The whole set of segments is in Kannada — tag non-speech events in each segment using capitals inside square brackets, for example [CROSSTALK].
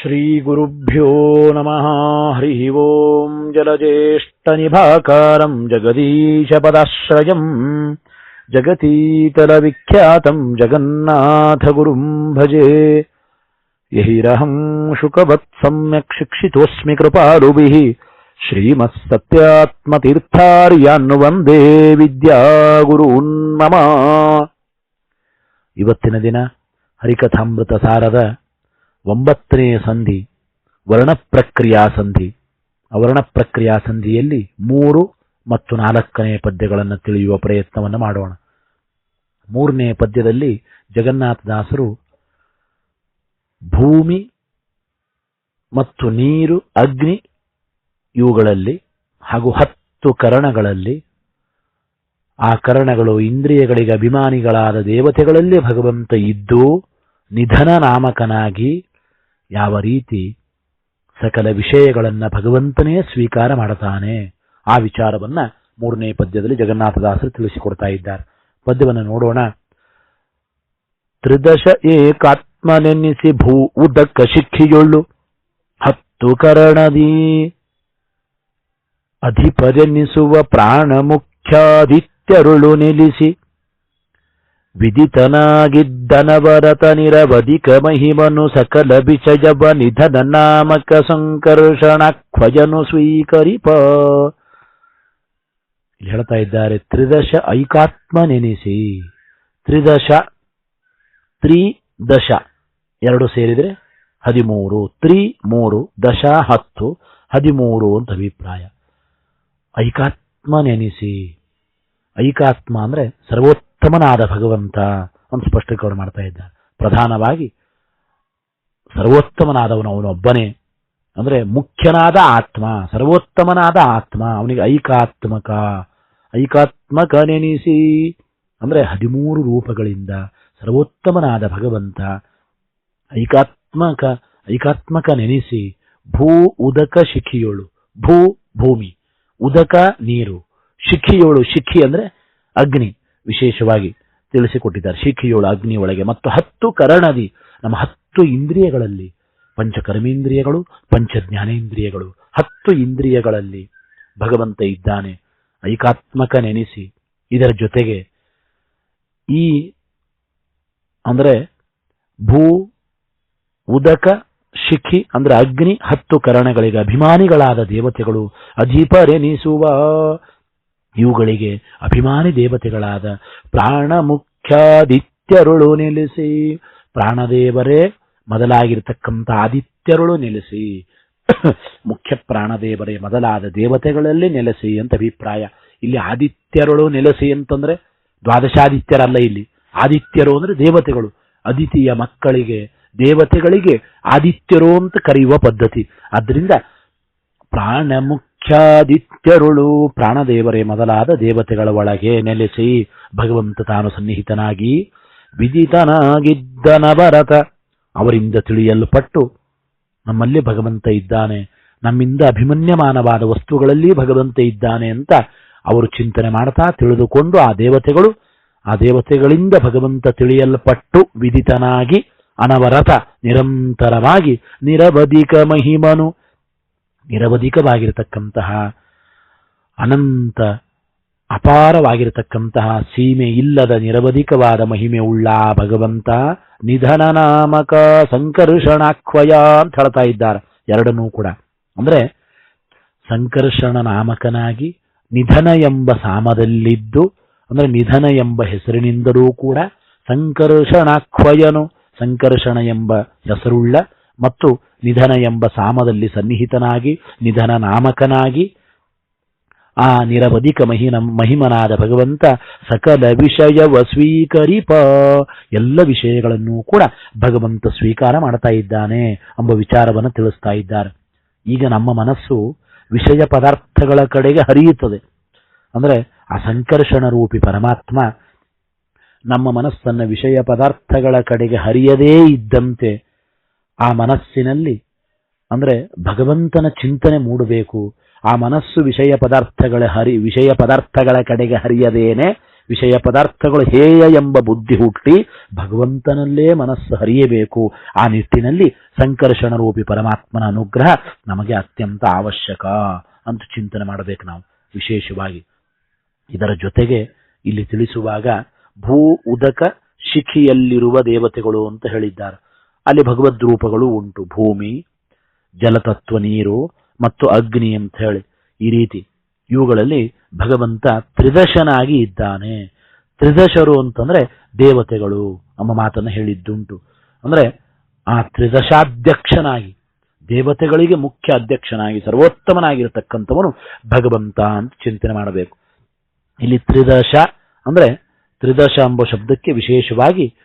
श्रीगुरुभ्यो नमः हरिः ओम् जलज्येष्ठनिभाकारम् जगदीशपदाश्रयम् जगतीतलविख्यातम् जगन्नाथगुरुम् भजे यहिरहम् शुकवत् सम्यक् शिक्षितोऽस्मि कृपालुभिः श्रीमः ಸತ್ಯಾತ್ಮತೀರ್ಥಾರ್ಯಾನ್ನುವಂದೇ ವಿದ್ಯಾಗುರೂನ್ ಮಮ ಇವತ್ತಿನ ದಿನ ಹರಿಕಥಾಮೃತ ಸಾರದ ಒಂಬತ್ತನೇ ಸಂಧಿ ವರ್ಣ ಪ್ರಕ್ರಿಯಾ ಸಂಧಿ. ಅವರ್ಣ ಪ್ರಕ್ರಿಯಾ ಸಂಧಿಯಲ್ಲಿ ಮೂರು ಮತ್ತು ನಾಲ್ಕನೇ ಪದ್ಯಗಳನ್ನು ತಿಳಿಯುವ ಪ್ರಯತ್ನವನ್ನು ಮಾಡೋಣ. ಮೂರನೇ ಪದ್ಯದಲ್ಲಿ ಜಗನ್ನಾಥದಾಸರು ಭೂಮಿ ಮತ್ತು ನೀರು, ಅಗ್ನಿ ಇವುಗಳಲ್ಲಿ ಹಾಗೂ ಹತ್ತು ಕರಣಗಳಲ್ಲಿ, ಆ ಕರಣಗಳು ಇಂದ್ರಿಯಗಳಿಗೆ ಅಭಿಮಾನಿಗಳಾದ ದೇವತೆಗಳಲ್ಲಿ ಭಗವಂತ ಇದ್ದು ನಿಧನ ನಾಮಕನಾಗಿ ಯಾವ ರೀತಿ ಸಕಲ ವಿಷಯಗಳನ್ನು ಭಗವಂತನೇ ಸ್ವೀಕಾರ ಮಾಡುತ್ತಾನೆ ಆ ವಿಚಾರವನ್ನ ಮೂರನೇ ಪದ್ಯದಲ್ಲಿ ಜಗನ್ನಾಥದಾಸರು ತಿಳಿಸಿಕೊಡ್ತಾ ಇದ್ದಾರೆ. ಪದ್ಯವನ್ನು ನೋಡೋಣ. ತ್ರಿದಶ ಏಕಾತ್ಮನೆನ್ನಿಸಿ ಭೂ ಉದಕ್ಕ ಶಿಕ್ಷಿಯೊಳ್ಳು. ಹತ್ತು ಕರಣದಿ. ಅಧಿಪರೆನ್ನಿಸುವ ಪ್ರಾಣ ಮುಖ್ಯಾದಿತ್ಯರುಳು ನಿಲ್ಲಿಸಿ ವಿದಿತನಾಗಿದ್ದನವರತ ನಿರವಧಿಕ ಮಹಿಮನು ಸಕಲ ವಿಷಯವ ನಿಧನ ನಾಮಕ ಸಂಕರ್ಷಣಾಖ್ವಜನು ಸ್ವೀಕರಿಪ. ಇಲ್ಲಿ ಹೇಳ್ತಾ ಇದ್ದಾರೆ, ತ್ರಿದಶ ಐಕಾತ್ಮ ನೆನೆಸಿ ತ್ರಿದಶ ತ್ರಿದಶ, ಎರಡು ಸೇರಿದರೆ ಹದಿಮೂರು, ತ್ರಿ, ಮೂರು, ದಶ, ಹತ್ತು, ಹದಿಮೂರು ಅಂತ ಅಭಿಪ್ರಾಯ. ಐಕಾತ್ಮ ನೆನೆಸಿ ಐಕಾತ್ಮ ಅಂದ್ರೆ ಸರ್ವೋತ್ತಮನಾದ ಭಗವಂತ ಅಂತ ಸ್ಪಷ್ಟೀಕರಣ ಮಾಡ್ತಾ ಇದ್ದ. ಪ್ರಧಾನವಾಗಿ ಸರ್ವೋತ್ತಮನಾದವನು ಅವನೊಬ್ಬನೇ ಅಂದ್ರೆ ಮುಖ್ಯನಾದ ಆತ್ಮ, ಸರ್ವೋತ್ತಮನಾದ ಆತ್ಮ, ಅವನಿಗೆ ಐಕಾತ್ಮಕ. ಐಕಾತ್ಮಕ ನೆನೆಸಿ ಅಂದ್ರೆ ಹದಿಮೂರು ರೂಪಗಳಿಂದ ಸರ್ವೋತ್ತಮನಾದ ಭಗವಂತ ಐಕಾತ್ಮಕ ಐಕಾತ್ಮಕ ನೆನೆಸಿ ಭೂ ಉದಕ ಶಿಖಿಯೋಳು, ಭೂ ಭೂಮಿ, ಉದಕ ನೀರು. ಶಿಖಿಯೋಳು, ಶಿಖಿ ಅಂದ್ರೆ ಅಗ್ನಿ. ವಿಶೇಷವಾಗಿ ತಿಳಿಸಿಕೊಟ್ಟಿದ್ದಾರೆ. ಶಿಖಿಯೋಳು ಅಗ್ನಿ ಒಳಗೆ ಮತ್ತು ಹತ್ತು ಕರಣದಿ ನಮ್ಮ ಹತ್ತು ಇಂದ್ರಿಯಗಳಲ್ಲಿ ಪಂಚ ಕರ್ಮೇಂದ್ರಿಯಗಳು ಪಂಚ ಜ್ಞಾನೇಂದ್ರಿಯಗಳು ಹತ್ತು ಇಂದ್ರಿಯಗಳಲ್ಲಿ ಭಗವಂತ ಇದ್ದಾನೆ. ಐಕಾತ್ಮಕ ನೆನೆಸಿ ಇದರ ಜೊತೆಗೆ ಈ ಅಂದ್ರೆ ಭೂ, ಉದಕ, ಶಿಖಿ ಅಂದ್ರೆ ಅಗ್ನಿ ಹತ್ತು ಕರಣಗಳಿಗೆ ಅಭಿಮಾನಿಗಳಾದ ದೇವತೆಗಳು ಅಧಿಪರೆನಿಸುವ ಇವುಗಳಿಗೆ ಅಭಿಮಾನಿ ದೇವತೆಗಳಾದ ಪ್ರಾಣ ಮುಖ್ಯಾದಿತ್ಯರುಳು ನೆಲೆಸಿ, ಪ್ರಾಣದೇವರೇ ಮೊದಲಾಗಿರ್ತಕ್ಕಂಥ ಆದಿತ್ಯರುಳು ನೆಲೆಸಿ, [COUGHS] ಮುಖ್ಯ ಪ್ರಾಣದೇವರೇ ಮೊದಲಾದ ದೇವತೆಗಳಲ್ಲಿ ನೆಲೆಸಿ ಅಂತ ಅಭಿಪ್ರಾಯ. ಇಲ್ಲಿ ಆದಿತ್ಯರುಳು ನೆಲೆಸಿ ಅಂತಂದ್ರೆ ದ್ವಾದಶಾದಿತ್ಯರಲ್ಲ ಇಲ್ಲಿ. ಆದಿತ್ಯರು ಅಂದ್ರೆ ದೇವತೆಗಳು. ಅದಿತಿಯ ಮಕ್ಕಳಿಗೆ, ದೇವತೆಗಳಿಗೆ ಆದಿತ್ಯರು ಅಂತ ಕರೆಯುವ ಪದ್ಧತಿ. ಆದ್ರಿಂದ ಪ್ರಾಣ ಮುಖ್ಯಾದಿತ್ಯರುಳು ಪ್ರಾಣದೇವರೇ ಮೊದಲಾದ ದೇವತೆಗಳ ಒಳಗೆ ನೆಲೆಸಿ ಭಗವಂತ ತಾನು ಸನ್ನಿಹಿತನಾಗಿ ವಿದಿತನಾಗಿದ್ದನವರತ ಅವರಿಂದ ತಿಳಿಯಲ್ಪಟ್ಟು ನಮ್ಮಲ್ಲಿ ಭಗವಂತ ಇದ್ದಾನೆ. ನಮ್ಮಿಂದ ಅಭಿಮನ್ಯಮಾನವಾದ ವಸ್ತುಗಳಲ್ಲಿ ಭಗವಂತ ಇದ್ದಾನೆ ಅಂತ ಅವರು ಚಿಂತನೆ ಮಾಡ್ತಾ ತಿಳಿದುಕೊಂಡು ಆ ದೇವತೆಗಳು, ಆ ದೇವತೆಗಳಿಂದ ಭಗವಂತ ತಿಳಿಯಲ್ಪಟ್ಟು ವಿದಿತನಾಗಿ ಅನವರತ, ನಿರಂತರವಾಗಿ ನಿರವಧಿಕ ಮಹಿಮನು. ನಿರವಧಿಕವಾಗಿರತಕ್ಕಂತಹ, ಅನಂತ ಅಪಾರವಾಗಿರತಕ್ಕಂತಹ ಸೀಮೆ ಇಲ್ಲದ ನಿರವಧಿಕವಾದ ಮಹಿಮೆ ಉಳ್ಳ ಭಗವಂತ ನಿಧನ ನಾಮಕ ಸಂಕರ್ಷಣಾಕ್ವಯ ಅಂತ ಹೇಳ್ತಾ ಇದ್ದಾರೆ. ಎರಡನ್ನೂ ಕೂಡ. ಅಂದ್ರೆ ಸಂಕರ್ಷಣ ನಾಮಕನಾಗಿ ನಿಧನ ಎಂಬ ಸಾಮದಲ್ಲಿದ್ದು, ಅಂದ್ರೆ ನಿಧನ ಎಂಬ ಹೆಸರಿನಿಂದಲೂ ಕೂಡ ಸಂಕರ್ಷಣಾಕ್ವಯನು, ಸಂಕರ್ಷಣ ಎಂಬ ಹೆಸರುಳ್ಳ ಮತ್ತು ನಿಧನ ಎಂಬ ಸಾಮದಲ್ಲಿ ಸನ್ನಿಹಿತನಾಗಿ, ನಿಧನ ನಾಮಕನಾಗಿ, ಆ ನಿರವಧಿಕ ಮಹಿನ ಮಹಿಮನಾದ ಭಗವಂತ ಸಕಲ ವಿಷಯವ ಸ್ವೀಕರಿಪ. ಎಲ್ಲ ವಿಷಯಗಳನ್ನು ಕೂಡ ಭಗವಂತ ಸ್ವೀಕಾರ ಮಾಡ್ತಾ ಇದ್ದಾನೆ ಎಂಬ ವಿಚಾರವನ್ನು ತಿಳಿಸ್ತಾ ಇದ್ದಾರೆ. ಈಗ ನಮ್ಮ ಮನಸ್ಸು ವಿಷಯ ಪದಾರ್ಥಗಳ ಕಡೆಗೆ ಹರಿಯುತ್ತದೆ. ಅಂದರೆ ಆ ಸಂಕರ್ಷಣ ರೂಪಿ ಪರಮಾತ್ಮ ನಮ್ಮ ಮನಸ್ಸನ್ನು ವಿಷಯ ಪದಾರ್ಥಗಳ ಕಡೆಗೆ ಹರಿಯದೇ ಇದ್ದಂತೆ ಆ ಮನಸ್ಸಿನಲ್ಲಿ, ಅಂದರೆ ಭಗವಂತನ ಚಿಂತನೆ ಮೂಡಬೇಕು, ಆ ಮನಸ್ಸು ವಿಷಯ ಪದಾರ್ಥಗಳ ಹರಿ, ವಿಷಯ ಪದಾರ್ಥಗಳ ಕಡೆಗೆ ಹರಿಯದೇನೆ, ವಿಷಯ ಪದಾರ್ಥಗಳು ಹೇಯ ಎಂಬ ಬುದ್ಧಿ ಹುಟ್ಟಿ ಭಗವಂತನಲ್ಲೇ ಮನಸ್ಸು ಹರಿಯಬೇಕು. ಆ ನಿಟ್ಟಿನಲ್ಲಿ ಸಂಕರ್ಷಣ ರೂಪಿ ಪರಮಾತ್ಮನ ಅನುಗ್ರಹ ನಮಗೆ ಅತ್ಯಂತ ಅವಶ್ಯಕ ಅಂತ ಚಿಂತನೆ ಮಾಡಬೇಕು ನಾವು. ವಿಶೇಷವಾಗಿ ಇದರ ಜೊತೆಗೆ ಇಲ್ಲಿ ತಿಳಿಸುವಾಗ ಭೂ ಉದಕ ಶಿಖಿಯಲ್ಲಿರುವ ದೇವತೆಗಳು ಅಂತ ಹೇಳಿದ್ದಾರೆ. ಅಲ್ಲಿ ಭಗವದ್ ರೂಪಗಳು ಉಂಟು. ಭೂಮಿ, ಜಲತತ್ವ, ನೀರು ಮತ್ತು ಅಗ್ನಿ ಅಂತ ಹೇಳಿ ಈ ರೀತಿ ಇವುಗಳಲ್ಲಿ ಭಗವಂತ ತ್ರಿದಶನಾಗಿ ಇದ್ದಾನೆ. ತ್ರಿದಶರು ಅಂತಂದ್ರೆ ದೇವತೆಗಳು ಎಂಬ ಮಾತನ್ನು ಹೇಳಿದ್ದುಂಟು. ಅಂದ್ರೆ ಆ ತ್ರಿದಶಾಧ್ಯಕ್ಷನಾಗಿ, ದೇವತೆಗಳಿಗೆ ಮುಖ್ಯ ಅಧ್ಯಕ್ಷನಾಗಿ, ಸರ್ವೋತ್ತಮನಾಗಿರತಕ್ಕಂಥವನು ಭಗವಂತ ಅಂತ ಚಿಂತನೆ ಮಾಡಬೇಕು. ಇಲ್ಲಿ ತ್ರಿದಶ ಅಂದ್ರೆ ತ್ರಿದಶ ಎಂಬ ಶಬ್ದಕ್ಕೆ ವಿಶೇಷವಾಗಿ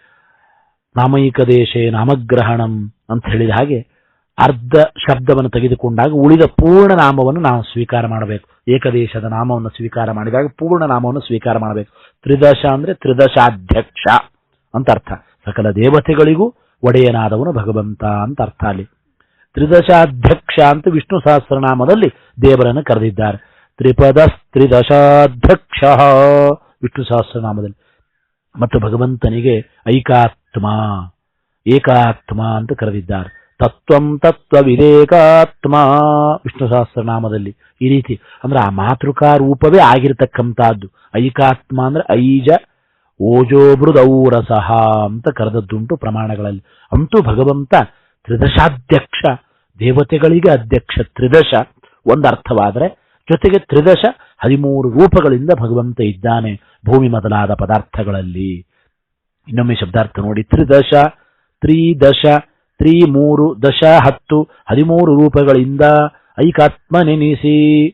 ನಾಮೈಕ ದೇಶೇ ನಾಮಗ್ರಹಣಂ ಅಂತ ಹೇಳಿದ ಹಾಗೆ ಅರ್ಧ ಶಬ್ದವನ್ನು ತೆಗೆದುಕೊಂಡಾಗ ಉಳಿದ ಪೂರ್ಣ ನಾಮವನ್ನು ನಾವು ಸ್ವೀಕಾರ ಮಾಡಬೇಕು. ಏಕದೇಶದ ನಾಮವನ್ನು ಸ್ವೀಕಾರ ಮಾಡಿದಾಗ ಪೂರ್ಣ ನಾಮವನ್ನು ಸ್ವೀಕಾರ ಮಾಡಬೇಕು. ತ್ರಿದಶ ಅಂದ್ರೆ ತ್ರಿದಶಾಧ್ಯಕ್ಷ ಅಂತ ಅರ್ಥ. ಸಕಲ ದೇವತೆಗಳಿಗೂ ಒಡೆಯನಾದವನು ಭಗವಂತ ಅಂತ ಅರ್ಥ ಅಲ್ಲಿ. ತ್ರಿದಶಾಧ್ಯಕ್ಷ ಅಂತ ವಿಷ್ಣು ಸಹಸ್ರನಾಮದಲ್ಲಿ ದೇವರನ್ನು ಕರೆದಿದ್ದಾರೆ. ತ್ರಿಪದ ತ್ರಿದಶಾಧ್ಯಕ್ಷ ವಿಷ್ಣು ಸಹಸ್ರನಾಮದಲ್ಲಿ. ಮತ್ತು ಭಗವಂತನಿಗೆ ಐಕಾತ್ಮ ಏಕಾತ್ಮ ಅಂತ ಕರೆದಿದ್ದಾರೆ. ತತ್ವಂ ತತ್ವ ವಿವೇಕಾತ್ಮ ವಿಷ್ಣು ಸಹಸ್ರನಾಮದಲ್ಲಿ. ಈ ರೀತಿ. ಅಂದ್ರೆ ಆ ಮಾತೃಕಾ ರೂಪವೇ ಆಗಿರತಕ್ಕಂಥದ್ದು. ಐಕಾತ್ಮ ಅಂದ್ರೆ ಐಜ ಓಜೋಬೃದೌರಸಹ ಅಂತ ಕರೆದದ್ದುಂಟು ಪ್ರಮಾಣಗಳಲ್ಲಿ. ಅಂತೂ ಭಗವಂತ ತ್ರಿದಶಾಧ್ಯಕ್ಷ, ದೇವತೆಗಳಿಗೆ ಅಧ್ಯಕ್ಷ ತ್ರಿದಶ, ಒಂದು ಅರ್ಥವಾದರೆ ಜೊತೆಗೆ ತ್ರಿದಶ ಹದಿಮೂರು ರೂಪಗಳಿಂದ ಭಗವಂತ ಇದ್ದಾನೆ ಭೂಮಿ ಮೊದಲಾದ ಪದಾರ್ಥಗಳಲ್ಲಿ. ಇನ್ನೊಮ್ಮೆ ಶಬ್ದಾರ್ಥ ನೋಡಿ. ತ್ರಿದಶ ತ್ರಿದಶ ತ್ರಿ ಮೂರು ದಶ, ಹತ್ತು, ಹದಿಮೂರು ರೂಪಗಳಿಂದ ಐಕಾತ್ಮ ನೆನೆಸಿ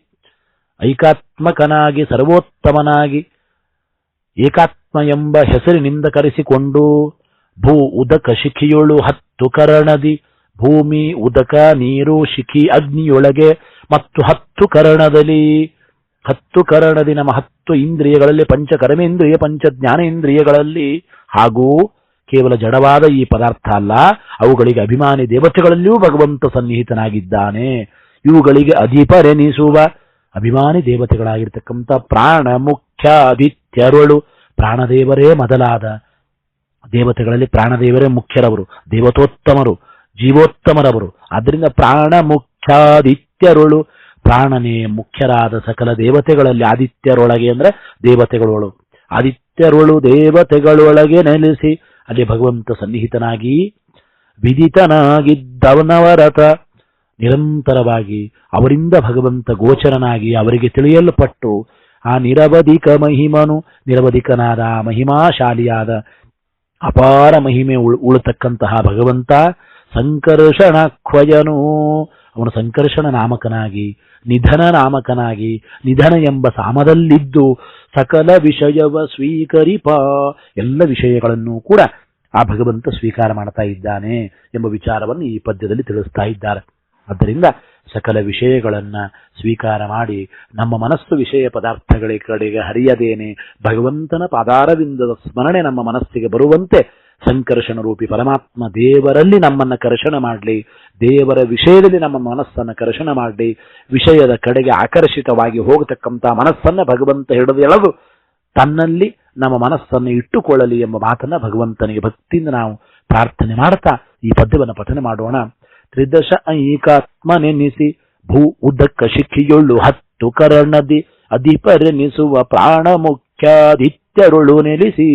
ಐಕಾತ್ಮಕನಾಗಿ, ಸರ್ವೋತ್ತಮನಾಗಿ ಏಕಾತ್ಮ ಎಂಬ ಹೆಸರಿನಿಂದ ಕರೆಸಿಕೊಂಡು, ಭೂ ಉದಕ ಶಿಖಿಯೊಳು ಹತ್ತು ಕರಣದಿ, ಭೂಮಿ ಉದಕ ನೀರು ಶಿಖಿ ಅಗ್ನಿಯೊಳಗೆ ಮತ್ತು ಹತ್ತು ಕರಣದಲ್ಲಿ, ಹತ್ತು ಕರಣದಿ ನಮ್ಮ ಹತ್ತು ಇಂದ್ರಿಯಗಳಲ್ಲಿ, ಪಂಚ ಕರ್ಮೇಂದ್ರಿಯ, ಪಂಚ ಜ್ಞಾನೇಂದ್ರಿಯಗಳಲ್ಲಿ ಹಾಗೂ ಕೇವಲ ಜಡವಾದ ಈ ಪದಾರ್ಥ ಅಲ್ಲ, ಅವುಗಳಿಗೆ ಅಭಿಮಾನಿ ದೇವತೆಗಳಲ್ಲಿಯೂ ಭಗವಂತ ಸನ್ನಿಹಿತನಾಗಿದ್ದಾನೆ. ಇವುಗಳಿಗೆ ಅಧಿಪರೆನಿಸುವ ಅಭಿಮಾನಿ ದೇವತೆಗಳಾಗಿರ್ತಕ್ಕಂಥ ಪ್ರಾಣ ಮುಖ್ಯ ಆದಿತ್ಯರುಳು ಪ್ರಾಣದೇವರೇ ಮೊದಲಾದ ದೇವತೆಗಳಲ್ಲಿ ಪ್ರಾಣದೇವರೇ ಮುಖ್ಯರವರು, ದೇವತೋತ್ತಮರು, ಜೀವೋತ್ತಮರವರು. ಆದ್ದರಿಂದ ಪ್ರಾಣ ಮುಖ್ಯಾದಿತ್ಯರುಳು ಪ್ರಾಣನೇ ಮುಖ್ಯರಾದ ಸಕಲ ದೇವತೆಗಳಲ್ಲಿ ಆದಿತ್ಯರೊಳಗೆ ಅಂದ್ರೆ ದೇವತೆಗಳೊಳು. ಆದಿತ್ಯರೊಳು ದೇವತೆಗಳೊಳಗೆ ನೆಲೆಸಿ, ಅಲ್ಲಿ ಭಗವಂತ ಸನ್ನಿಹಿತನಾಗಿ ವಿದಿತನಾಗಿದ್ದವನವರತ. ನಿರಂತರವಾಗಿ ಅವರಿಂದ ಭಗವಂತ ಗೋಚರನಾಗಿ ಅವರಿಗೆ ತಿಳಿಯಲ್ಪಟ್ಟು, ಆ ನಿರವಧಿಕ ಮಹಿಮನು, ನಿರವಧಿಕನಾದ ಮಹಿಮಾಶಾಲಿಯಾದ ಅಪಾರ ಮಹಿಮೆ ಉಳ್, ಉಳತಕ್ಕಂತಹ ಭಗವಂತ ಸಂಕರ್ಷಣ ಕ್ವಯನು ಅವನು ಸಂಕರ್ಷಣ ನಾಮಕನಾಗಿ, ನಿಧನ ನಾಮಕನಾಗಿ, ನಿಧನ ಎಂಬ ಸಾಮದಲ್ಲಿದ್ದು ಸಕಲ ವಿಷಯವ ಸ್ವೀಕರಿಪ. ಎಲ್ಲ ವಿಷಯಗಳನ್ನು ಕೂಡ ಆ ಭಗವಂತ ಸ್ವೀಕಾರ ಮಾಡ್ತಾ ಇದ್ದಾನೆ ಎಂಬ ವಿಚಾರವನ್ನು ಈ ಪದ್ಯದಲ್ಲಿ ತಿಳಿಸ್ತಾ ಇದ್ದಾರೆ. ಆದ್ದರಿಂದ ಸಕಲ ವಿಷಯಗಳನ್ನು ಸ್ವೀಕಾರ ಮಾಡಿ, ನಮ್ಮ ಮನಸ್ಸು ವಿಷಯ ಪದಾರ್ಥಗಳ ಕಡೆಗೆ ಹರಿಯದೇನೆ, ಭಗವಂತನ ಪಾದಾರವಿಂದದ ಸ್ಮರಣೆ ನಮ್ಮ ಮನಸ್ಸಿಗೆ ಬರುವಂತೆ ಸಂಕರ್ಷಣ ರೂಪಿ ಪರಮಾತ್ಮ ದೇವರಲ್ಲಿ ನಮ್ಮನ್ನ ಕರ್ಷಣ ಮಾಡಲಿ, ದೇವರ ವಿಷಯದಲ್ಲಿ ನಮ್ಮ ಮನಸ್ಸನ್ನ ಕರ್ಷಣ ಮಾಡಲಿ, ವಿಷಯದ ಕಡೆಗೆ ಆಕರ್ಷಿತವಾಗಿ ಹೋಗತಕ್ಕಂಥ ಮನಸ್ಸನ್ನ ಭಗವಂತ ಹಿಡಿದು ಎಳೆದು ತನ್ನಲ್ಲಿ ನಮ್ಮ ಮನಸ್ಸನ್ನು ಇಟ್ಟುಕೊಳ್ಳಲಿ ಎಂಬ ಮಾತನ್ನ ಭಗವಂತನಿಗೆ ಭಕ್ತಿಯಿಂದ ನಾವು ಪ್ರಾರ್ಥನೆ ಮಾಡ್ತಾ ಈ ಪದ್ಯವನ್ನು ಪಠನೆ ಮಾಡೋಣ. ತ್ರಿದಶ ಐಕಾತ್ಮ ಭೂ ಉದ್ದಕ್ಕ ಶಿಖಿಯೊಳ್ಳು ಹತ್ತು ಕರಣದಿ ಅಧಿಪರೆನಿಸುವ ಪ್ರಾಣ ಮುಖ್ಯಾಧಿತ್ಯರುಳು ನೆಲೆಸಿ.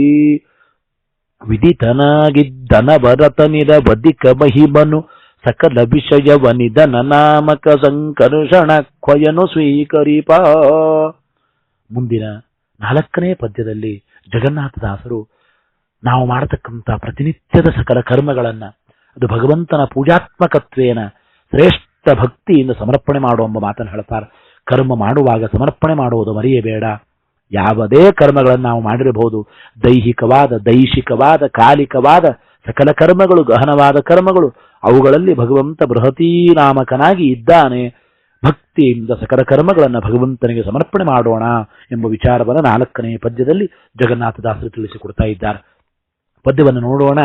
ವಿದಿತನಾಗಿದ್ದನ ಭರತ ನಿರವಧಿಕ ಮಹಿಮನು ಸಕಲ ವಿಷಯವನಿದನ ನಾಮಕ ಸಂಕರ್ಷಣ ಕ್ವಯನು ಸ್ವೀಕರಿಪ. ಮುಂದಿನ ನಾಲ್ಕನೇ ಪದ್ಯದಲ್ಲಿ ಜಗನ್ನಾಥದಾಸರು ನಾವು ಮಾಡತಕ್ಕಂಥ ಪ್ರತಿನಿತ್ಯದ ಸಕಲ ಕರ್ಮಗಳನ್ನ, ಅದು ಭಗವಂತನ ಪೂಜಾತ್ಮಕತ್ವೇನ ಶ್ರೇಷ್ಠ ಭಕ್ತಿಯಿಂದ ಸಮರ್ಪಣೆ ಮಾಡುವ ಎಂಬ ಮಾತನ್ನು ಹೇಳ್ತಾರೆ. ಕರ್ಮ ಮಾಡುವಾಗ ಸಮರ್ಪಣೆ ಮಾಡುವುದು ಮರೆಯಬೇಡ. ಯಾವುದೇ ಕರ್ಮಗಳನ್ನು ನಾವು ಮಾಡಿರಬಹುದು. ದೈಹಿಕವಾದ ದೈಶಿಕವಾದ ಕಾಲಿಕವಾದ ಸಕಲ ಕರ್ಮಗಳು, ಗಹನವಾದ ಕರ್ಮಗಳು, ಅವುಗಳಲ್ಲಿ ಭಗವಂತ ಬೃಹತೀನಾಮಕನಾಗಿ ಇದ್ದಾನೆ. ಭಕ್ತಿಯಿಂದ ಸಕಲ ಕರ್ಮಗಳನ್ನು ಭಗವಂತನಿಗೆ ಸಮರ್ಪಣೆ ಮಾಡೋಣ ಎಂಬ ವಿಚಾರವನ್ನು ನಾಲ್ಕನೇ ಪದ್ಯದಲ್ಲಿ ಜಗನ್ನಾಥದಾಸರು ತಿಳಿಸಿಕೊಡ್ತಾ ಇದ್ದಾರೆ. ಪದ್ಯವನ್ನು ನೋಡೋಣ.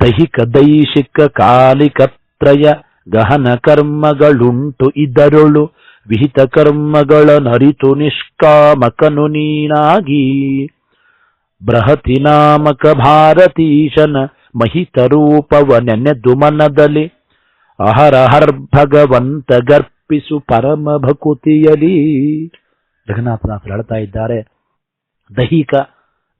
ದೈಹಿಕ ದೈಶಿಕ ಕಾಲಿಕತ್ರಯ ಗಹನ ಕರ್ಮಗಳುಂಟು ಇದರೊಳು ವಿಹಿತ ಕರ್ಮಗಳ ನರಿತು ನಿಷ್ಕಾಮಕನು ನೀನಾಗಿ. ಬೃಹತಿ ನಾಮಕ ಭಾರತೀಶನ ಮಹಿತ ರೂಪವ ನೆನೆದು ಮನದಲ್ಲಿ. ಅಹರಹರ್ ಭಗವಂತ ಗರ್ಪಿಸು ಪರಮ ಭಕುತಿಯಲಿ. ಜಗನ್ನಾಥನಾಥರು ಹೇಳ್ತಾ ಇದ್ದಾರೆ. ದೈಹಿಕ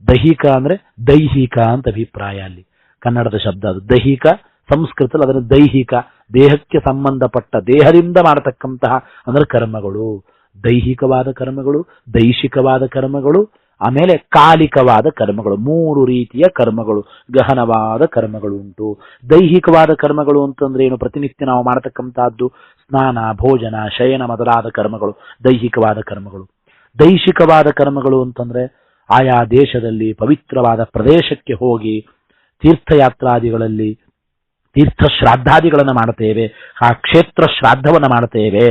ದೈಹಿಕ ಅಂದ್ರೆ ದೈಹಿಕ ಅಂತ ಅಭಿಪ್ರಾಯ ಅಲ್ಲಿ. ಕನ್ನಡದ ಶಬ್ದ ಅದು ದೈಹಿಕ ಸಂಸ್ಕೃತದಲ್ಲಿ ಅದನ್ನು ದೈಹಿಕ, ದೇಹಕ್ಕೆ ಸಂಬಂಧಪಟ್ಟ, ದೇಹದಿಂದ ಮಾಡತಕ್ಕಂತಹ, ಅಂದರೆ ಕರ್ಮಗಳು. ದೈಹಿಕವಾದ ಕರ್ಮಗಳು, ದೈಶಿಕವಾದ ಕರ್ಮಗಳು, ಆಮೇಲೆ ಕಾಲಿಕವಾದ ಕರ್ಮಗಳು. ಮೂರು ರೀತಿಯ ಕರ್ಮಗಳು. ಗಹನವಾದ ಕರ್ಮಗಳು ಉಂಟು. ದೈಹಿಕವಾದ ಕರ್ಮಗಳು ಅಂತಂದ್ರೆ ಏನು? ಪ್ರತಿನಿತ್ಯ ನಾವು ಮಾಡತಕ್ಕಂತಹದ್ದು ಸ್ನಾನ, ಭೋಜನ, ಶಯನ ಮೊದಲಾದ ಕರ್ಮಗಳು, ದೈಹಿಕವಾದ ಕರ್ಮಗಳು. ದೈಶಿಕವಾದ ಕರ್ಮಗಳು ಅಂತಂದ್ರೆ ಆಯಾ ದೇಶದಲ್ಲಿ ಪವಿತ್ರವಾದ ಪ್ರದೇಶಕ್ಕೆ ಹೋಗಿ ತೀರ್ಥಯಾತ್ರಾದಿಗಳಲ್ಲಿ ತೀರ್ಥ ಶ್ರಾದ್ದಾದಿಗಳನ್ನು ಮಾಡುತ್ತೇವೆ, ಆ ಕ್ಷೇತ್ರ ಶ್ರಾದ್ದವನ್ನು ಮಾಡುತ್ತೇವೆ.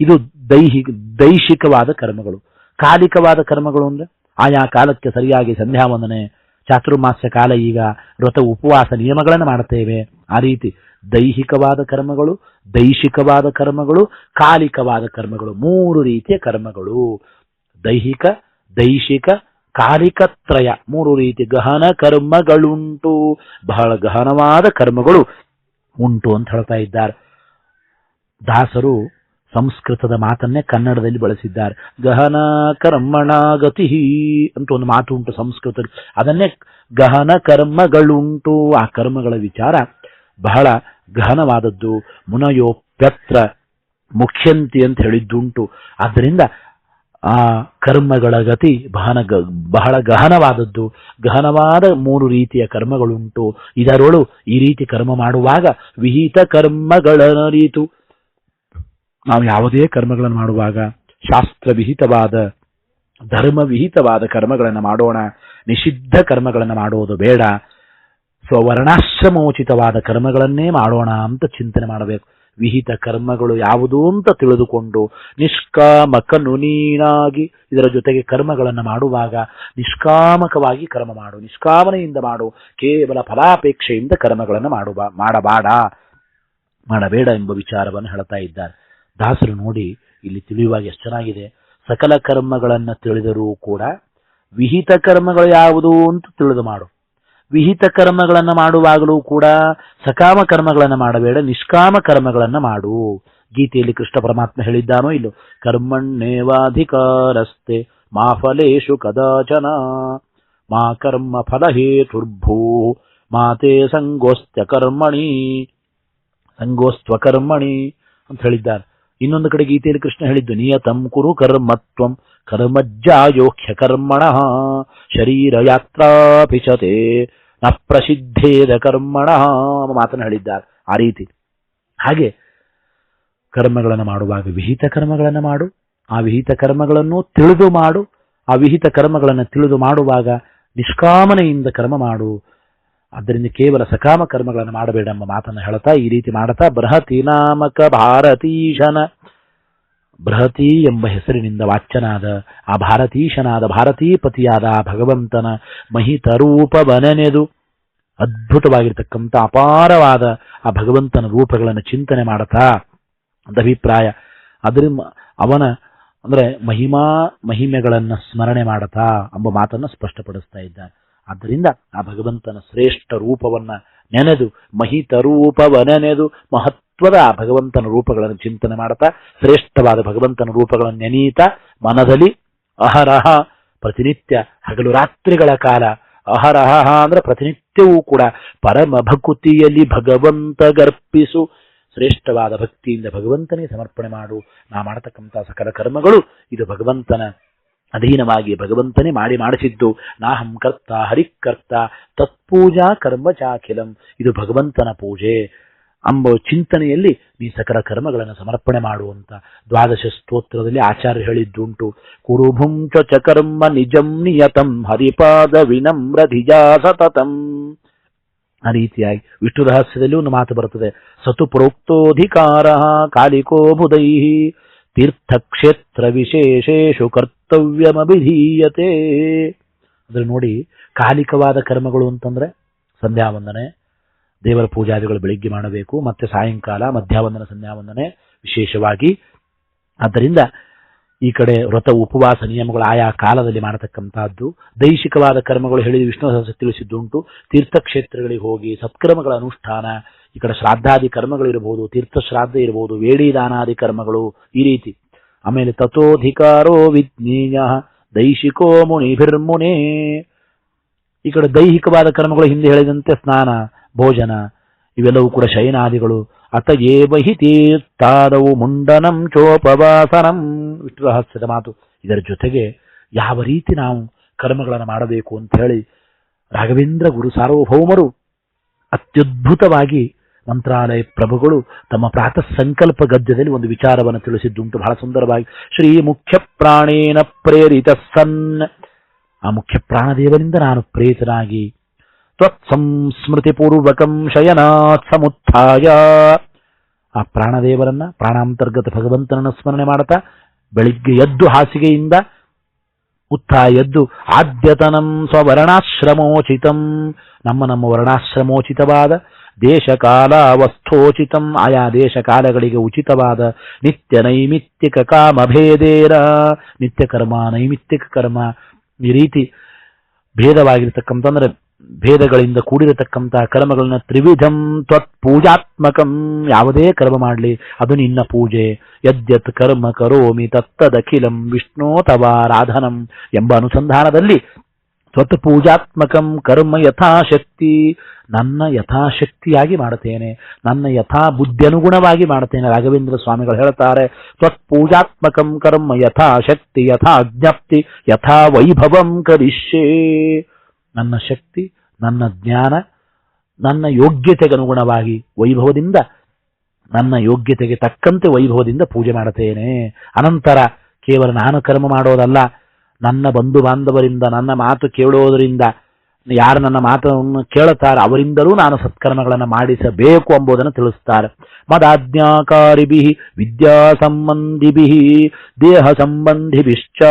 ಇದು ದೈಹಿಕ ದೈಶಿಕವಾದ ಕರ್ಮಗಳು. ಕಾಲಿಕವಾದ ಕರ್ಮಗಳು ಅಂದರೆ ಆಯಾ ಕಾಲಕ್ಕೆ ಸರಿಯಾಗಿ ಸಂಧ್ಯಾ ವಂದನೆ ಚಾತುರ್ಮಾಸ್ಯ ಕಾಲ ಈಗ ವ್ರತ, ಉಪವಾಸ ನಿಯಮಗಳನ್ನು ಮಾಡುತ್ತೇವೆ. ಆ ರೀತಿ ದೈಹಿಕವಾದ ಕರ್ಮಗಳು ದೈಶಿಕವಾದ ಕರ್ಮಗಳು, ಕಾಲಿಕವಾದ ಕರ್ಮಗಳು, ಮೂರು ರೀತಿಯ ಕರ್ಮಗಳು. ದೈಹಿಕ ದೈಶಿಕ ಕಾಲಿಕತ್ರಯ, ಮೂರು ರೀತಿ ಗಹನ ಕರ್ಮಗಳುಂಟು. ಬಹಳ ಗಹನವಾದ ಕರ್ಮಗಳು. ಉಂಟು ಅಂತ ಹೇಳ್ತಾ ಇದ್ದಾರೆ. ದಾಸರು ಸಂಸ್ಕೃತದ ಮಾತನ್ನೇ ಕನ್ನಡದಲ್ಲಿ ಬಳಸಿದ್ದಾರೆ. ಗಹನ ಕರ್ಮಣ ಗತಿ ಅಂತ ಒಂದು ಮಾತು ಉಂಟು ಸಂಸ್ಕೃತ ಅದನ್ನೇ ಗಹನ ಕರ್ಮಗಳುಂಟು. ಆ ಕರ್ಮಗಳ ವಿಚಾರ ಬಹಳ ಗಹನವಾದದ್ದು. ಮುನಯೋಪ್ಯತ್ರ ಮುಖ್ಯಂತಿ ಅಂತ ಹೇಳಿದ್ದುಂಟು. ಆದ್ದರಿಂದ ಆ ಕರ್ಮಗಳ ಗತಿ ಬಹಳ ಬಹಳ ಗಹನವಾದದ್ದು. ಗಹನವಾದ ಮೂರು ರೀತಿಯ ಕರ್ಮಗಳುಂಟು. ಇದರೊಳು ಈ ರೀತಿ ಕರ್ಮ ಮಾಡುವಾಗ ವಿಹಿತ ಕರ್ಮಗಳ ರೀತು. ನಾವು ಯಾವುದೇ ಕರ್ಮಗಳನ್ನು ಮಾಡುವಾಗ ಶಾಸ್ತ್ರ ವಿಹಿತವಾದ, ಧರ್ಮ ವಿಹಿತವಾದ ಕರ್ಮಗಳನ್ನು ಮಾಡೋಣ. ನಿಷಿದ್ಧ ಕರ್ಮಗಳನ್ನು ಮಾಡುವುದು ಬೇಡ. ಸ್ವವರ್ಣಾಶ್ರಮೋಚಿತವಾದ ಕರ್ಮಗಳನ್ನೇ ಮಾಡೋಣ ಅಂತ ಚಿಂತನೆ ಮಾಡಬೇಕು. ವಿಹಿತ ಕರ್ಮಗಳು ಯಾವುದು ಅಂತ ತಿಳಿದುಕೊಂಡು ನಿಷ್ಕಾಮಕನು ನೀನಾಗಿ ಇದರ ಜೊತೆಗೆ ಕರ್ಮಗಳನ್ನು ಮಾಡುವಾಗ ನಿಷ್ಕಾಮಕವಾಗಿ ಕರ್ಮ ಮಾಡು, ನಿಷ್ಕಾಮನೆಯಿಂದ ಮಾಡು, ಕೇವಲ ಫಲಾಪೇಕ್ಷೆಯಿಂದ ಕರ್ಮಗಳನ್ನು ಮಾಡುವ, ಮಾಡಬಾಡ, ಮಾಡಬೇಡ ಎಂಬ ವಿಚಾರವನ್ನು ಹೇಳ್ತಾ ಇದ್ದಾರೆ. ದಾಸರು ನೋಡಿ ಇಲ್ಲಿ ತಿಳಿಯುವಾಗ ಎಷ್ಟು ಚೆನ್ನಾಗಿದೆ. ಸಕಲ ಕರ್ಮಗಳನ್ನು ತಿಳಿದರೂ ಕೂಡ ವಿಹಿತ ಕರ್ಮಗಳು ಯಾವುದು ಅಂತ ತಿಳಿದು ಮಾಡು. ವಿಹಿತ ಕರ್ಮಗಳನ್ನು ಮಾಡುವಾಗಲೂ ಕೂಡ ಸಕಾಮ ಕರ್ಮಗಳನ್ನು ಮಾಡಬೇಡ, ನಿಷ್ಕಾಮ ಕರ್ಮಗಳನ್ನು ಮಾಡು. ಗೀತೆಯಲ್ಲಿ ಕೃಷ್ಣ ಪರಮಾತ್ಮ ಹೇಳಿದ್ದಾನೋ ಇಲ್ಲೋ? ಕರ್ಮಣ್ಣೇವಾಧಿಕಾರಸ್ತೆ ಮಾ ಫಲೇಶು ಕದಾಚನ. ಮಾ ಕರ್ಮ ಫಲ ಹೇತುರ್ಭೂ ಮಾತೆ ಸಂಗೋಸ್ತ್ಯ ಕರ್ಮಣಿ. ಸಂಗೋಸ್ತ್ವ ಕರ್ಮಣಿ ಅಂತ ಹೇಳಿದ್ದಾರೆ. ಇನ್ನೊಂದು ಕಡೆ ಗೀತೆಯಲ್ಲಿ ಕೃಷ್ಣ ಹೇಳಿದ್ದು, ನಿಯತಂ ಕುರು ಕರ್ಮತ್ವಂ, ಕರ್ಮಜ್ಜಾಯೋಖ್ಯ ಕರ್ಮಣ ಶರೀರ ಯಾತ್ರಾಪಿಚತೆ ನ ಪ್ರಸಿದ್ಧೇದ ಕರ್ಮಣ ಮಾತನ್ನು ಹೇಳಿದ್ದಾರೆ. ಆ ರೀತಿ. ಹಾಗೆ ಕರ್ಮಗಳನ್ನು ಮಾಡುವಾಗ ವಿಹಿತ ಕರ್ಮಗಳನ್ನು ಮಾಡು. ಆ ವಿಹಿತ ಕರ್ಮಗಳನ್ನು ತಿಳಿದು ಮಾಡು. ಆ ವಿಹಿತ ಕರ್ಮಗಳನ್ನು ತಿಳಿದು ಮಾಡುವಾಗ ನಿಷ್ಕಾಮನೆಯಿಂದ ಕರ್ಮ ಮಾಡು. ಆದ್ದರಿಂದ ಕೇವಲ ಸಕಾಮ ಕರ್ಮಗಳನ್ನು ಮಾಡಬೇಡ ಎಂಬ ಮಾತನ್ನು ಹೇಳ್ತಾ ಈ ರೀತಿ ಮಾಡ್ತಾ ಬೃಹತಿ ನಾಮಕ ಭಾರತೀಶನ ಬೃಹತಿ ಎಂಬ ಹೆಸರಿನಿಂದ ವಾಚ್ಯನಾದ, ಆ ಭಾರತೀಶನಾದ, ಭಾರತೀಪತಿಯಾದ ಆ ಭಗವಂತನ ಮಹಿತ ಬನನೆದು ಅದ್ಭುತವಾಗಿರ್ತಕ್ಕಂಥ ಅಪಾರವಾದ ಆ ಭಗವಂತನ ರೂಪಗಳನ್ನು ಚಿಂತನೆ ಮಾಡುತ್ತಾ ಅಂತ ಅಭಿಪ್ರಾಯ. ಅದರಿಂದ ಅವನ ಅಂದ್ರೆ ಮಹಿಮಾ, ಮಹಿಮೆಗಳನ್ನು ಸ್ಮರಣೆ ಮಾಡತಾ ಎಂಬ ಮಾತನ್ನು ಸ್ಪಷ್ಟಪಡಿಸ್ತಾ ಇದ್ದಾರೆ ಆದ್ದರಿಂದ ಆ ಭಗವಂತನ ಶ್ರೇಷ್ಠ ರೂಪವನ್ನ ನೆನೆದು ಮಹಿತ ಆ ಭಗವಂತನ ರೂಪಗಳನ್ನು ಚಿಂತನೆ ಮಾಡ್ತಾ, ಶ್ರೇಷ್ಠವಾದ ಭಗವಂತನ ರೂಪಗಳನ್ನು ನೆನೀತಾ, ಮನದಲ್ಲಿ ಅಹರಹ, ಪ್ರತಿನಿತ್ಯ ಹಗಲು ರಾತ್ರಿಗಳ ಕಾಲ ಅಹರಹ ಅಂದ್ರೆ ಪ್ರತಿನಿತ್ಯವೂ ಕೂಡ ಪರಮ ಭಕುತಿಯಲ್ಲಿ ಭಗವಂತ ಗರ್ಪಿಸು. ಶ್ರೇಷ್ಠವಾದ ಭಕ್ತಿಯಿಂದ ಭಗವಂತನೇ ಸಮರ್ಪಣೆ ಮಾಡು. ನಾ ಮಾಡತಕ್ಕಂಥ ಸಕಲ ಕರ್ಮಗಳು ಇದು ಭಗವಂತನ ಅಧೀನವಾಗಿ ಭಗವಂತನೇ ಮಾಡಿ ಮಾಡಿಸಿದ್ದು. ನಾಹಂ ಕರ್ತ ಹರಿಕರ್ತ ತತ್ಪೂಜಾ ಕರ್ಮ ಚಾಖಿಲಂ. ಇದು ಭಗವಂತನ ಪೂಜೆ. ಎಂಬ ಚಿಂತನೆಯಲ್ಲಿ ನೀ ಸಕಲ ಕರ್ಮಗಳನ್ನು ಸಮರ್ಪಣೆ ಮಾಡುವಂತ ದ್ವಾದಶ ಸ್ತೋತ್ರದಲ್ಲಿ ಆಚಾರ್ಯ ಹೇಳಿದ್ದುಂಟು. ಕುರುಭುಂಚ ಚ ಕರ್ಮ ನಿಜಂ ನಿಯತಂ ಹರಿಪಾದ ವಿನಮ್ರ ಧಿಜಾ ಸತತಂ. ಆ ರೀತಿಯಾಗಿ ವಿಷ್ಣು ರಹಸ್ಯದಲ್ಲಿ ಒಂದು ಮಾತು ಬರುತ್ತದೆ. ಸತು ಪ್ರೋಕ್ತೋಧಿಕಾರ ಕಾಲಿಕೋ ಬುಧೈ. ತೀರ್ಥಕ್ಷೇತ್ರ ವಿಶೇಷೇಷು ಕರ್ತವ್ಯಮಭಿಧೀಯತೆ. ಅಂದ್ರೆ ನೋಡಿ ಕಾಲಿಕವಾದ ಕರ್ಮಗಳು ಅಂತಂದ್ರೆ ಸಂಧ್ಯಾ ವಂದನೆ ದೇವರ ಪೂಜಾದಿಗಳು ಬೆಳಿಗ್ಗೆ ಮಾಡಬೇಕು, ಮತ್ತೆ ಸಾಯಂಕಾಲ ಮಧ್ಯಾವಂದನ ಸಂಧ್ಯಾವಂದನೆ ವಿಶೇಷವಾಗಿ. ಆದ್ದರಿಂದ ಈ ಕಡೆ ವ್ರತ, ಉಪವಾಸ ನಿಯಮಗಳು ಆಯಾ ಕಾಲದಲ್ಲಿ ಮಾಡತಕ್ಕಂತಹದ್ದು ದೈಹಿಕವಾದ ಕರ್ಮಗಳು ಹೇಳಿದ ವಿಷ್ಣು ಸಹಸ್ರ ತಿಳಿಸಿದ್ದುಂಟು. ತೀರ್ಥಕ್ಷೇತ್ರಗಳಿಗೆ ಹೋಗಿ ಸತ್ಕರ್ಮಗಳ ಅನುಷ್ಠಾನ. ಈ ಕಡೆ ಶ್ರಾದ್ದಾದಿ ಕರ್ಮಗಳಿರಬಹುದು ತೀರ್ಥ ಶ್ರಾದ್ದ ಇರಬಹುದು ವೇಡಿ ದಾನಾದಿ ಕರ್ಮಗಳು ಈ ರೀತಿ. ಆಮೇಲೆ ತಥೋಧಿಕಾರೋ ವಿಜ್ಞೇಯ ದೈಶಿಕೋ ಮುನಿಭಿರ್ಮುನೇ. ಈ ಕಡೆ ದೈಹಿಕವಾದ ಕರ್ಮಗಳು ಹಿಂದೆ ಹೇಳಿದಂತೆ ಸ್ನಾನ, ಭೋಜನ, ಇವೆಲ್ಲವೂ ಕೂಡ ಶಯನಾದಿಗಳು. ಅತ ಏವಹಿ ತೀರ್ಥಾದವು ಮುಂಡನಂ ಚೋಪವಾಸನಂ. ವಿಷ್ಣು ರಹಸ್ಯದ ಮಾತು. ಇದರ ಜೊತೆಗೆ ಯಾವ ರೀತಿ ನಾವು ಕರ್ಮಗಳನ್ನು ಮಾಡಬೇಕು ಅಂತ ಹೇಳಿ ರಾಘವೇಂದ್ರ ಗುರು ಸಾರ್ವಭೌಮರು ಅತ್ಯದ್ಭುತವಾಗಿ ಮಂತ್ರಾಲಯ ಪ್ರಭುಗಳು ತಮ್ಮ ಪ್ರಾತಃ ಸಂಕಲ್ಪ ಗದ್ಯದಲ್ಲಿ ಒಂದು ವಿಚಾರವನ್ನು ತಿಳಿಸಿದ್ದುಂಟು. ಬಹಳ ಸುಂದರವಾಗಿ ಶ್ರೀ ಮುಖ್ಯ ಪ್ರಾಣೇನ ಪ್ರೇರಿತ ಸನ್ ಆ ಮುಖ್ಯ ಪ್ರಾಣದೇವನಿಂದ ನಾನು ಪ್ರೇತನಾಗಿ ತ್ವತ್ಸಂಸ್ಮೃತಿಪೂರ್ವಕಂ ಶಯನಾತ್ ಸಮುತ್ಥಾಯ. ಆ ಪ್ರಾಣದೇವರನ್ನ ಪ್ರಾಣಾಂತರ್ಗತ ಭಗವಂತನನ್ನು ಸ್ಮರಣೆ ಮಾಡುತ್ತಾ ಬೆಳಿಗ್ಗೆ ಎದ್ದು ಹಾಸಿಗೆಯಿಂದ ಉತ್ಥಾಯ ಎದ್ದು ಆದ್ಯತನಂ ಸ್ವವರ್ಣಾಶ್ರಮೋಚಿತಂ. ನಮ್ಮ ನಮ್ಮ ವರ್ಣಾಶ್ರಮೋಚಿತವಾದ ದೇಶ ಆಯಾ ದೇಶ ಕಾಲಗಳಿಗೆ ಉಚಿತವಾದ ನಿತ್ಯ ನೈಮಿತ್ತಿಕ ಕಾಮಭೇದೇರ ನಿತ್ಯ ಕರ್ಮ ಕರ್ಮ ಈ ರೀತಿ ಭೇದವಾಗಿರ್ತಕ್ಕಂತಂದ್ರೆ ಭೇದಗಳಿಂದ ಕೂಡಿರತಕ್ಕಂತಹ ಕರ್ಮಗಳನ್ನ ತ್ರಿವಿಧಂ ತ್ವತ್ ಪೂಜಾತ್ಮಕಂ, ಯಾವುದೇ ಕರ್ಮ ಮಾಡಲಿ. ಅದು ನಿನ್ನ ಪೂಜೆ. ಯದ್ಯತ್ ಕರ್ಮ ಕರೋಮಿ ತತ್ತದಖಿಲಂ ವಿಷ್ಣೋ ತವಾರಾಧನಂ ಎಂಬ ಅನುಸಂಧಾನದಲ್ಲಿ ತ್ವತ್ ಪೂಜಾತ್ಮಕಂ ಕರ್ಮ ಯಥಾಶಕ್ತಿ. ನನ್ನ ಯಥಾಶಕ್ತಿಯಾಗಿ ಮಾಡುತ್ತೇನೆ. ನನ್ನ ಯಥಾ ಬುದ್ಧಿಯನುಗುಣವಾಗಿ ಮಾಡುತ್ತೇನೆ. ರಾಘವೇಂದ್ರ ಸ್ವಾಮಿಗಳು ಹೇಳ್ತಾರೆ ತ್ವತ್ ಪೂಜಾತ್ಮಕಂ ಕರ್ಮ ಯಥಾಶಕ್ತಿ ಯಥಾ ಜ್ಞಪ್ತಿ ಯಥಾ ವೈಭವಂ ಕರಿಷ್ಯೇ. ನನ್ನ ಶಕ್ತಿ, ನನ್ನ ಜ್ಞಾನ, ನನ್ನ ಯೋಗ್ಯತೆಗೆ ಅನುಗುಣವಾಗಿ ವೈಭವದಿಂದ, ನನ್ನ ಯೋಗ್ಯತೆಗೆ ತಕ್ಕಂತೆ ವೈಭವದಿಂದ ಪೂಜೆ ಮಾಡುತ್ತೇನೆ. ಅನಂತರ ಕೇವಲ ನಾನು ಕರ್ಮ ಮಾಡೋದಲ್ಲ ನನ್ನ ಬಂಧು ಬಾಂಧವರಿಂದ ನನ್ನ ಮಾತು ಕೇಳುವುದರಿಂದ ಯಾರು ನನ್ನ ಮಾತನ್ನು ಕೇಳುತ್ತಾರೆ, ಅವರಿಂದಲೂ ನಾನು ಸತ್ಕರ್ಮಗಳನ್ನು ಮಾಡಿಸಬೇಕು ಎಂಬುದನ್ನು ತಿಳಿಸುತ್ತಾರೆ. ಮದಾಜ್ಞಾಕಾರಿಭಿ ವಿದ್ಯಾ ಸಂಬಂಧಿಭಿ ದೇಹ ಸಂಬಂಧಿಭಿಶ್ಚ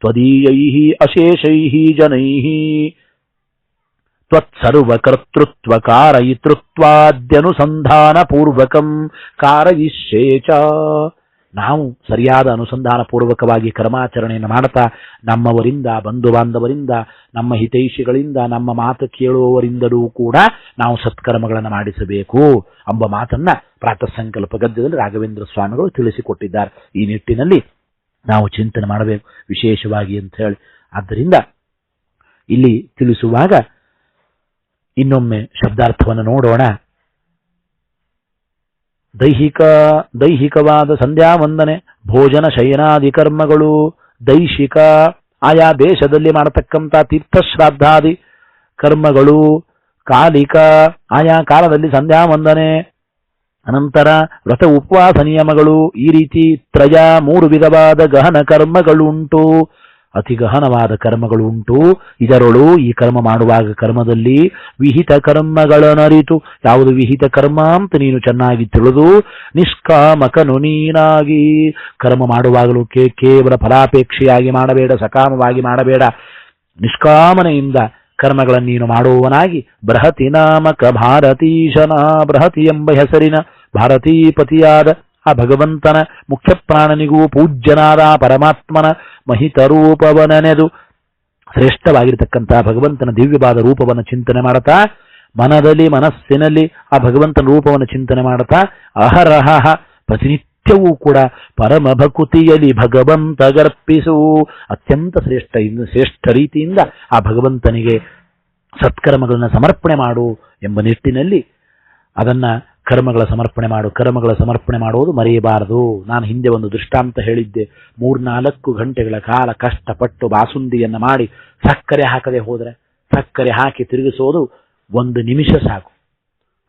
ತ್ವದೀಯೈ, ಅಶೇಷೈ, ಜನೈ. ತ್ವತ್ಸರ್ವಕರ್ತೃತ್ವ ಕಾರಯಿತೃತ್ವಾದ್ಯನುಸಂಧಾನ ಪೂರ್ವಕಂ ಕಾರಯಿಷ್ಯೇ ಚ ನಾವು ಸರಿಯಾದ ಅನುಸಂಧಾನ ಪೂರ್ವಕವಾಗಿ ಕರ್ಮಾಚರಣೆಯನ್ನು ಮಾಡ್ತಾ ನಮ್ಮವರಿಂದ ಬಂಧು ಬಾಂಧವರಿಂದ ನಮ್ಮ ಹಿತೈಷಿಗಳಿಂದ, ನಮ್ಮ ಮಾತು ಕೇಳುವವರಿಂದಲೂ ಕೂಡ ನಾವು ಸತ್ಕರ್ಮಗಳನ್ನು ಮಾಡಿಸಬೇಕು ಎಂಬ ಮಾತನ್ನ ಪ್ರಾತಃ ಸಂಕಲ್ಪ ಗದ್ಯದಲ್ಲಿ ರಾಘವೇಂದ್ರ ಸ್ವಾಮಿಗಳು ತಿಳಿಸಿಕೊಟ್ಟಿದ್ದಾರೆ. ಈ ನಿಟ್ಟಿನಲ್ಲಿ ನಾವು ಚಿಂತನೆ ಮಾಡಬೇಕು ವಿಶೇಷವಾಗಿ ಅಂತ ಹೇಳಿ ಆದ್ದರಿಂದ ಇಲ್ಲಿ ತಿಳಿಸುವಾಗ ಇನ್ನೊಮ್ಮೆ ಶಬ್ದಾರ್ಥವನ್ನು ನೋಡೋಣ. ದೈಹಿಕ, ದೈಹಿಕವಾದ ಸಂಧ್ಯಾ ವಂದನೆ ಭೋಜನ ಶಯನಾದಿ ಕರ್ಮಗಳು ದೈಹಿಕ ಆಯಾ ದೇಶದಲ್ಲಿ ಮಾಡತಕ್ಕಂಥ ತೀರ್ಥಶ್ರಾದ್ದಾದಿ ಕರ್ಮಗಳು, ಕಾಲಿಕ ಆಯಾ ಕಾಲದಲ್ಲಿ ಸಂಧ್ಯಾ ವಂದನೆ ಅನಂತರ ವ್ರತ ಉಪವಾಸ ನಿಯಮಗಳು, ಈ ರೀತಿ ತ್ರಯ ಮೂರು ವಿಧವಾದ ಗಹನ ಕರ್ಮಗಳುಂಟು. ಅತಿ ಗಹನವಾದ ಕರ್ಮಗಳು ಉಂಟು. ಇದರೊಳು ಈ ಕರ್ಮ ಮಾಡುವಾಗ ಕರ್ಮದಲ್ಲಿ ವಿಹಿತ ಕರ್ಮಗಳನರಿತು. ಯಾವುದು ವಿಹಿತ ಕರ್ಮ ಅಂತ ನೀನು ಚೆನ್ನಾಗಿ ತಿಳಿದು, ನಿಷ್ಕಾಮಕನು ನೀನಾಗಿ. ಕರ್ಮ ಮಾಡುವಾಗಲೂ ಕೇ ಕೇವಲ ಫಲಾಪೇಕ್ಷೆಯಾಗಿ ಮಾಡಬೇಡ, ಸಕಾಮವಾಗಿ ಮಾಡಬೇಡ. ನಿಷ್ಕಾಮನೆಯಿಂದ ಕರ್ಮಗಳನ್ನು ನೀನು ಮಾಡುವವನಾಗಿ. ಬೃಹತಿ ನಾಮಕ ಭಾರತೀಶನ, ಬೃಹತಿ ಎಂಬ ಹೆಸರಿನ ಭಾರತೀಪತಿಯಾದ ಆ ಭಗವಂತನ ಮುಖ್ಯ ಪ್ರಾಣನಿಗೂ ಪೂಜ್ಯನಾದ ಪರಮಾತ್ಮನ ಮಹಿತ ರೂಪವನೆನೆದು ಭಗವಂತನ ದಿವ್ಯವಾದ ರೂಪವನ್ನು ಚಿಂತನೆ ಮಾಡುತ್ತಾ, ಮನದಲ್ಲಿ, ಮನಸ್ಸಿನಲ್ಲಿ ಆ ಭಗವಂತನ ರೂಪವನ್ನು ಚಿಂತನೆ ಮಾಡುತ್ತಾ ಅಹರಹ ಪ್ರತಿನಿತ್ಯವೂ ಕೂಡ ಪರಮ ಭಕುತಿಯಲ್ಲಿ ಭಗವಂತ ಗರ್ಪಿಸು. ಅತ್ಯಂತ ಶ್ರೇಷ್ಠ ಶ್ರೇಷ್ಠ ರೀತಿಯಿಂದ ಆ ಭಗವಂತನಿಗೆ ಸತ್ಕರ್ಮಗಳನ್ನು ಸಮರ್ಪಣೆ ಮಾಡು ಎಂಬ ನಿಟ್ಟಿನಲ್ಲಿ ಅದನ್ನ ಕರ್ಮಗಳ ಸಮರ್ಪಣೆ ಮಾಡು, ಕರ್ಮಗಳ ಸಮರ್ಪಣೆ ಮಾಡುವುದು ಮರೆಯಬಾರದು. ನಾನು ಹಿಂದೆ ಒಂದು ದೃಷ್ಟಾಂತ ಹೇಳಿದ್ದೆ. ಮೂರ್ನಾಲ್ಕು ಗಂಟೆಗಳ ಕಾಲ ಕಷ್ಟಪಟ್ಟು ಬಾಸುಂದಿಯನ್ನು ಮಾಡಿ ಸಕ್ಕರೆ ಹಾಕದೆ ಹೋದರೆ ಸಕ್ಕರೆ ಹಾಕಿ ತಿರುಗಿಸೋದು ಒಂದು ನಿಮಿಷ ಸಾಕು.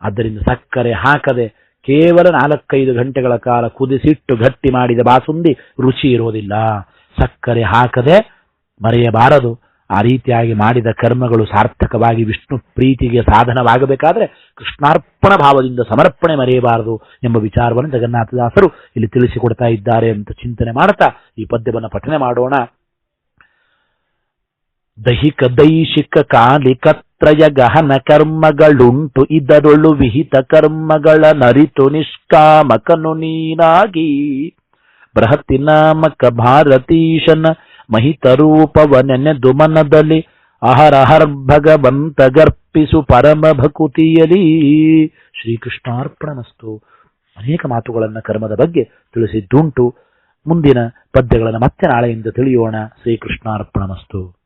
ಆದ್ದರಿಂದ ಸಕ್ಕರೆ ಹಾಕದೆ ಕೇವಲ ನಾಲ್ಕೈದು ಗಂಟೆಗಳ ಕಾಲ ಕುದಿಸಿಟ್ಟು ಗಟ್ಟಿ ಮಾಡಿದ ಬಾಸುಂದಿ ರುಚಿ ಇರೋದಿಲ್ಲ. ಸಕ್ಕರೆ ಹಾಕದೆ ಮರೆಯಬಾರದು. ಆ ರೀತಿಯಾಗಿ ಮಾಡಿದ ಕರ್ಮಗಳು ಸಾರ್ಥಕವಾಗಿ ವಿಷ್ಣು ಪ್ರೀತಿಗೆ ಸಾಧನವಾಗಬೇಕಾದ್ರೆ ಕೃಷ್ಣಾರ್ಪಣ ಭಾವದಿಂದ ಸಮರ್ಪಣೆ ಮರೆಯಬಾರದು ಎಂಬ ವಿಚಾರವನ್ನು ಜಗನ್ನಾಥದಾಸರು ಇಲ್ಲಿ ತಿಳಿಸಿಕೊಡ್ತಾ ಇದ್ದಾರೆ ಅಂತ ಚಿಂತನೆ ಮಾಡ್ತಾ ಈ ಪದ್ಯವನ್ನು ಪಠನೆ ಮಾಡೋಣ. ದೈಹಿಕ ದೈಶಿಕ ಕಾಲಿಕತ್ರಯ ಗಹನ ಕರ್ಮಗಳುಂಟು ಇದರೊಳು ವಿಹಿತ ಕರ್ಮಗಳ ನರಿತು ನಿಷ್ಕಾಮಕನು ನೀನಾಗಿ ಬೃಹತ್ತಿನಾಮಕ ನಾಮಕ ಭಾರತೀಶನ ಮಹಿತರೂಪವ ನೆನೆದು ಮನದಲ್ಲಿ ಭಗವಂತ ಗರ್ಪಿಸು ಪರಮ ಭಕುತಿಯಲಿ ಶ್ರೀಕೃಷ್ಣಾರ್ಪಣಮಸ್ತು. ಅನೇಕ ಮಾತುಗಳನ್ನು ಕರ್ಮದ ಬಗ್ಗೆ ತಿಳಿಸಿದ್ದುಂಟು. ಮುಂದಿನ ಪದ್ಯಗಳನ್ನು ಮತ್ತೆ ನಾಳೆಯಿಂದ ತಿಳಿಯೋಣ. ಶ್ರೀಕೃಷ್ಣಾರ್ಪಣಮಸ್ತು.